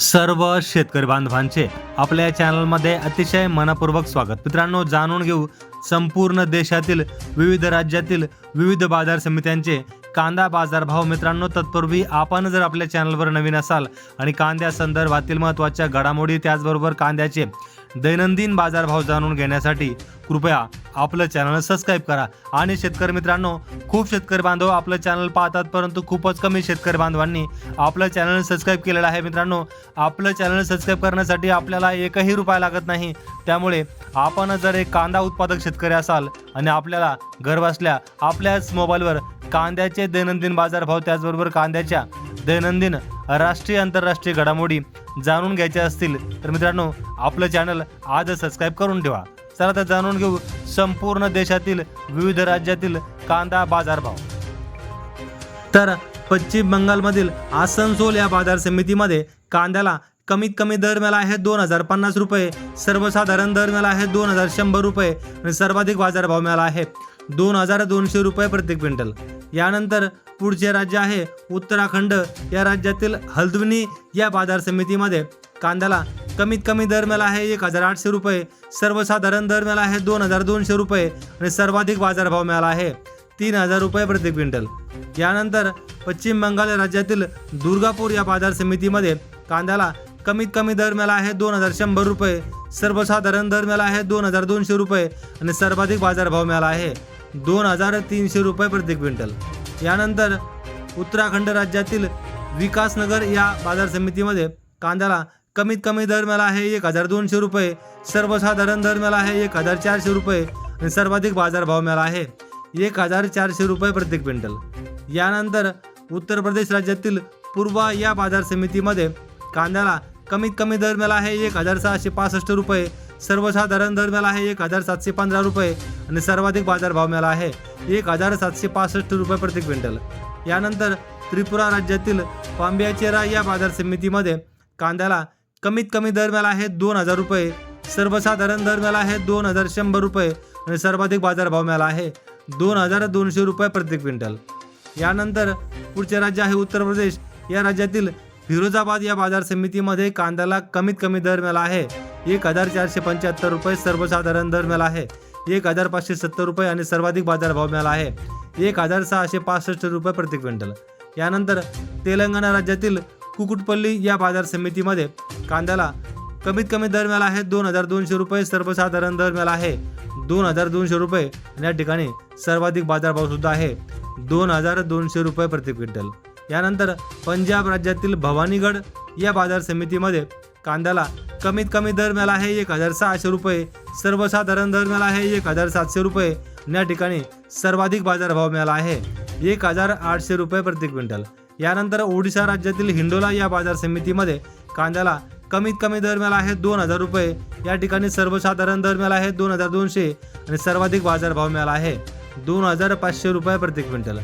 सर्व शेतकरी बांधवांचे आपल्या या चॅनलमध्ये अतिशय मनपूर्वक स्वागत. मित्रांनो जाणून घेऊ संपूर्ण देशातील विविध राज्यातील विविध बाजार समित्यांचे कांदा बाजार भाव मित्रांनो तत्पूर्वी आपण जर आपल्या चॅनलवर नवीन असाल आणि कांद्या संदर्भातील महत्त्वाच्या घडामोडी त्याचबरोबर कांद्याचे दैनंदिन बाजारभाव जाणून घेण्यासाठी कृपया आपलं चॅनल सबस्क्राईब करा. आणि शेतकरी मित्रांनो खूप शेतकरी बांधव आपलं चॅनल पाहतात परंतु खूपच कमी शेतकरी बांधवांनी आपलं चॅनल सबस्क्राईब केलेलं आहे. मित्रांनो आपलं चॅनल सबस्क्राईब करण्यासाठी आपल्याला एकही रुपया लागत नाही. त्यामुळे आपण जर एक कांदा उत्पादक शेतकरी असाल आणि आपल्याला घरबसल्या आपल्याच मोबाईलवर कांद्याचे दैनंदिन बाजारभाव त्याचबरोबर कांद्याच्या दैनंदिन राष्ट्रीय आंतरराष्ट्रीय घडामोडी जाणून घ्यायच्या असतील तर मित्रांनो आपलं चॅनल आज सबस्क्राईब करून ठेवा. चला तर जाणून घेऊ संपूर्ण देशातील विविध राज्यातील कांदा बाजारभाव. तर पश्चिम बंगालमधील आसनसोल या बाजार समितीमध्ये कांद्याला कमीत कमी दर मिळाला आहे दोन हजार पन्नास रुपये सर्वसाधारण दर मिळाला आहे दोन हजार शंभर रुपये आणि सर्वाधिक बाजारभाव मिळाला आहे दोन हजार दोनशे रुपये प्रति क्विंटल. यानंतर पुढचे राज्य आहे उत्तराखंड या राज्यातील हल्द्वनी या बाजार समितीमध्ये कांद्याला कमीत कमी दर मिळाला आहे एक हजार आठशे रुपये सर्वसाधारण दर मिळाला आहे दोन हजार दोनशे रुपये आणि सर्वाधिक बाजारभाव मिळाला आहे तीन हजार रुपये प्रति क्विंटल. यानंतर पश्चिम बंगाल राज्यातील दुर्गापूर या बाजार समितीमध्ये कांद्याला कमीत कमी दर मिळाला आहे दोन हजार शंभर रुपये सर्वसाधारण दर मिळाला आहे दोन हजार दोनशे रुपये आणि सर्वाधिक बाजारभाव मिळाला आहे दोन हजार तीनशे रुपये प्रति क्विंटल. यानंतर उत्तराखंड राज्यातील विकासनगर या बाजार समितीमध्ये कांद्याला कमीत कमी दर मिळाला आहे एक हजार दोनशे रुपये सर्वसाधारण दर मिळाला आहे एक हजार चारशे रुपये आणि सर्वाधिक बाजारभाव मिळाला आहे एक हजार चारशे रुपये प्रति क्विंटल. यानंतर उत्तर प्रदेश राज्यातील पूर्वा या बाजार समितीमध्ये कांद्याला कमीत कमी दर मिळाला आहे एक हजार सहाशे पासष्ट रुपये. सर्वसाधारण दर मिळाला आहे एक हजार सातशे पंधरा रुपये आणि सर्वाधिक बाजारभाव मिळाला आहे एक हजार सातशे पासष्ट रुपये प्रति क्विंटल. यानंतर त्रिपुरा राज्यातील पांब्याचेरा या बाजार समितीमध्ये कांद्याला कमीत कमी दर मिळाला आहे दोन हजार रुपये. सर्वसाधारण दर मिळाला आहे दोन हजार शंभर रुपये आणि सर्वाधिक बाजारभाव मिळाला आहे दोन हजार दोनशे रुपये प्रति क्विंटल. यानंतर पुढचे राज्य आहे उत्तर प्रदेश. या राज्यातील फिरोजाबाद या बाजार समितीमध्ये कांद्याला कमीत कमी दर मिळाला आहे. एक हजार चारशे पंच्याहत्तर रुपये सर्वसाधारण दर मिळाला आहे. एक हजार पाचशे सत्तर रुपये आणि सर्वाधिक बाजारभाव मिळाला आहे. एक हजार सहाशे पासष्ट रुपये प्रति क्विंटल. यानंतर तेलंगणा राज्यातील कुकुटपल्ली या बाजार समितीमध्ये कांद्याला कमीत कमी दर मिळाला आहे. दोन हजार दोनशे रुपये सर्वसाधारण दर मिळाला आहे. दोन हजार दोनशे रुपये या ठिकाणी सर्वाधिक बाजारभाव सुद्धा आहे. दोन हजार दोनशे रुपये प्रति क्विंटल. यानंतर पंजाब राज्यातील भवानीगड या बाजार समितीमध्ये कांद्याला कमीत कमी दर मिळाला आहे एक हजार सहाशे रुपये सर्वसाधारण दर मिळाला आहे एक हजार सातशे रुपये. या ठिकाणी सर्वाधिक बाजारभाव मिळाला आहे एक हजार आठशे रुपये प्रति क्विंटल. यानंतर ओडिशा राज्यातील हिंडोला या बाजार समितीमध्ये कांद्याला कमीत कमी दर मिळाला आहे दोन हजार रुपये. या ठिकाणी सर्वसाधारण दर मिळाला आहे दोन हजार दोनशे आणि सर्वाधिक बाजारभाव मिळाला आहे दोन हजार पाचशे रुपये प्रति क्विंटल.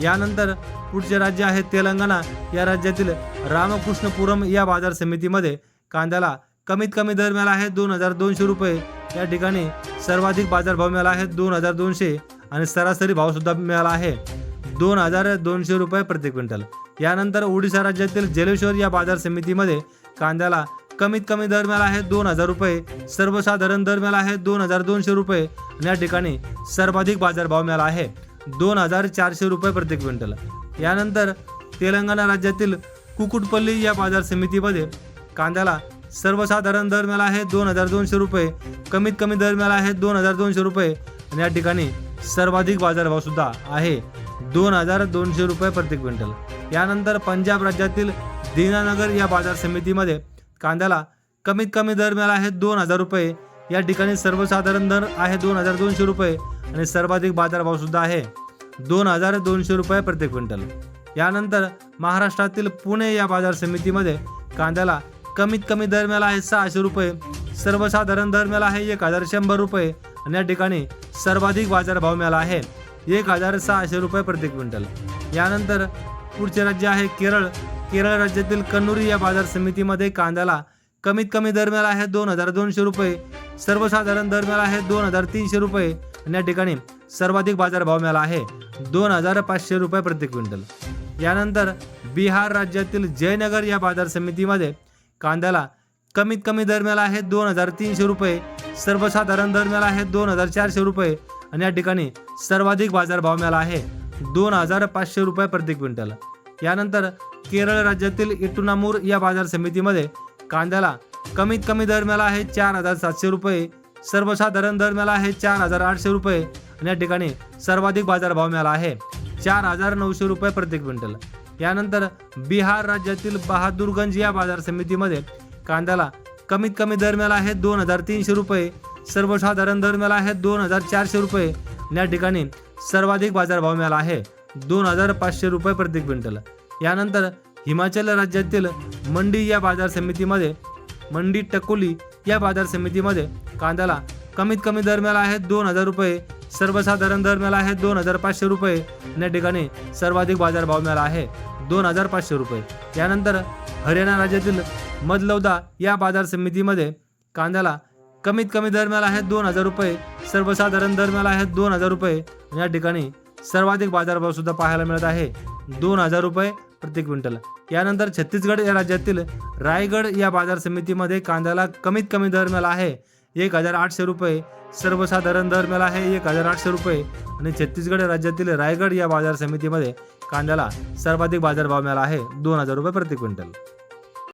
यानंतर पुढचे राज्य आहे तेलंगणा? या राज्यातील रामकृष्णपुरम या बाजार समितीमध्ये कांद्याला कमीत कमी दर मिळाला आहे दोन हजार दोनशे रुपये. या ठिकाणी सर्वाधिक बाजारभाव मिळाला आहे दोन हजार दोनशे आणि सरासरी भावसुद्धा मिळाला आहे दोन हजार दोनशे रुपये प्रति क्विंटल. यानंतर ओडिशा राज्यातील जलेश्वर या बाजार समितीमध्ये कांद्याला कमीत कमी दर मिळाला आहे दोन हजार रुपये. सर्वसाधारण दर मिळाला आहे दोन हजार दोनशे रुपये आणि या ठिकाणी सर्वाधिक बाजारभाव मिळाला आहे. दोन हजार चारशे रुपये प्रति क्विंटल यानंतर तेलंगणा राज्यातील कुकुटपल्ली या बाजार समितीमध्ये कांद्याला सर्वसाधारण दर मिळाला आहे दोन हजार दोनशे रुपये. कमीत कमी दर मिळाला आहे दोन हजार दोनशे रुपये. आणि या ठिकाणी सर्वाधिक बाजारभाव सुद्धा आहे दोन हजार दोनशे रुपये प्रति क्विंटल. यानंतर पंजाब राज्यातील दीनानगर या बाजार समितीमध्ये कांद्याला कमीत कमी दर मिळाला आहे दोन हजार रुपये. या ठिकाणी सर्वसाधारण दर आहे दोन हजार दोनशे रुपये. आणि सर्वाधिक बाजारभावसुद्धा आहे दोन हजार दोनशे रुपये प्रति क्विंटल. यानंतर महाराष्ट्रातील पुणे या बाजार समितीमध्ये कांद्याला कमीत कमी दर मिळाला आहे सहाशे रुपये सर्वसाधारण दर मिळाला आहे एक हजार शंभर रुपये आणि या ठिकाणी सर्वाधिक बाजारभाव मिळाला आहे एक हजार सहाशे रुपये प्रति क्विंटल. यानंतर पुढचे राज्य आहे केरळ. केरळ राज्यातील कन्नूरी या बाजार समितीमध्ये कांद्याला कमीत कमी दर मिळाला आहे दोन हजार दोनशे रुपये सर्वसाधारण दर मिळाला आहे दोन हजार तीनशे रुपये आणि या ठिकाणी सर्वाधिक बाजारभाव मिळाला आहे. दोन हजार पाचशे रुपये प्रति क्विंटल. यानंतर बिहार राज्यातील जयनगर या बाजार समितीमध्ये कांद्याला कमीत कमी दर मिळाला आहे दोन हजार तीनशे रुपये सर्वसाधारण दर मिळाला आहे दोन हजार चारशे रुपये आणि या ठिकाणी सर्वाधिक बाजारभाव मिळाला आहे दोन हजार पाचशे रुपये प्रति क्विंटल. यानंतर केरळ राज्यातील इटुनामूर या बाजार समितीमध्ये कांद्याला कमीत कमी दर मिळाला आहे चार हजार सातशे रुपये सर्वसाधारण दर मिळाला आहे चार हजार आठशे रुपये आणि या ठिकाणी सर्वाधिक बाजारभाव मिळाला आहे. चार हजार नऊशे रुपये प्रति क्विंटल. यानंतर बिहार राज्यातील बहादूरगंज या बाजार समितीमध्ये कांद्याला कमीत कमी दर मिळाला आहे दोन हजार तीनशे रुपये. सर्वसाधारण दर मिळाला आहे दोन हजार चारशे रुपये. या ठिकाणी सर्वाधिक बाजारभाव मिळाला आहे दोन हजार पाचशे रुपये प्रति क्विंटल. यानंतर हिमाचल राज्यातील मंडी या बाजार समितीमध्ये मंडी टकोली या बाजार समितीमध्ये कांद्याला कमीत कमी दर मिळाला आहे दोन हजार रुपये. सर्वसाधारण दर मिळाला आहे दोन हजार पाचशे रुपये. या ठिकाणी सर्वाधिक बाजारभाव मिळाला आहे दोन हजार पाचशे रुपये. यानंतर हरियाणा राज्यातील मदलौदा या बाजार समितीमध्ये कांद्याला कमीत कमी दर मिळाला आहे दोन हजार रुपये. सर्वसाधारण दर मिळाला आहे दोन हजार रुपये. या ठिकाणी सर्वाधिक बाजारभाव सुद्धा पाहायला मिळत आहे दोन हजार रुपये प्रति क्विंटल. यानंतर छत्तीसगड या राज्यातील रायगड या बाजार समितीमध्ये कांद्याला कमीत कमी दर मिळाला आहे एक हजार आठशे रुपये. सर्वसाधारण दर मिळाला आहे एक हजार आठशे रुपये. आणि छत्तीसगड राज्यातील रायगड या बाजार समितीमध्ये कांद्याला सर्वाधिक बाजारभाव मिळाला आहे दोन हजार रुपये प्रति क्विंटल.